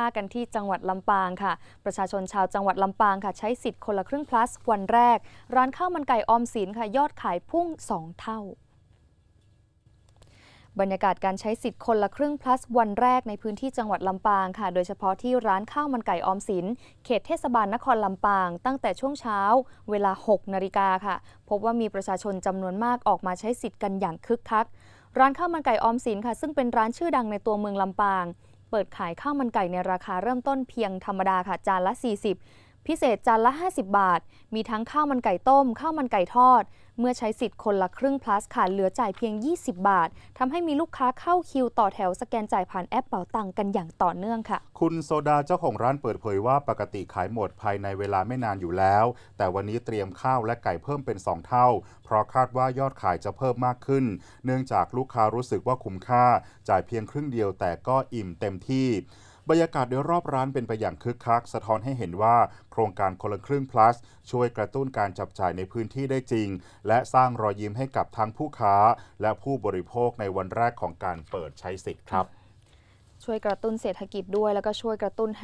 ากันที่จังหวัดลำปางค่ะ ประชาชนชาวจังหวัดลำปางค่ะ ใช้สิทธิ์คนละครึ่ง plus วันแรก ร้านข้าวมันไก่ออมสินค่ะ ยอดขายพุ่ง 2 เท่า บรรยากาศการใช้สิทธิ์คนละครึ่ง plus วันแรกในพื้นที่จังหวัดลำปางค่ะ โดยเฉพาะที่ร้านข้าวมันไก่ออมสิน เขตเทศบาลนครลำปาง ตั้งแต่ช่วงเช้า เวลา 6 นาฬิกาค่ะ พบว่ามีประชาชนจำนวนมากออกมาใช้สิทธิ์กันอย่างคึกคัก ร้านข้าวมันไก่ออมสินค่ะ ซึ่งเป็นร้านชื่อดังในตัวเมืองลำปาง เปิดขายข้าวมันไก่ในราคาเริ่มต้นเพียงธรรมดาค่ะจานละ 40 พิเศษจานละ 50 บาท มีทั้งข้าวมันไก่ต้ม ข้าวมันไก่ทอด เมื่อใช้สิทธิ์คนละครึ่ง plus ค่ะเหลือจ่ายเพียง 20 บาททำให้มีลูกค้าเข้าคิวต่อแถวสแกนจ่ายผ่านแอปเป๋าตังกันอย่างต่อเนื่องค่ะ คุณโซดาเจ้าของร้านเปิดเผยว่าปกติขายหมดภายในเวลาไม่นานอยู่แล้ว แต่วันนี้เตรียมข้าวและไก่เพิ่มเป็น 2 เท่า เพราะคาดว่ายอดขายจะเพิ่มมากขึ้น เนื่องจากลูกค้ารู้สึกว่าคุ้มค่า จ่ายเพียงครึ่งเดียวแต่ก็อิ่มเต็มที่ บรรยากาศโดยรอบร้านเป็นไปอย่างคึกคัก สะท้อนให้เห็นว่าโครงการคนละครึ่ง plus ช่วยกระตุ้นการจับจ่ายในพื้นที่ได้จริง และสร้างรอยยิ้มให้กับทั้งผู้ค้า และผู้บริโภคในวันแรกของการเปิดใช้สิทธิ์ครับ ช่วยกระตุ้นเศรษฐกิจด้วยแล้วก็ช่วยกระตุ้น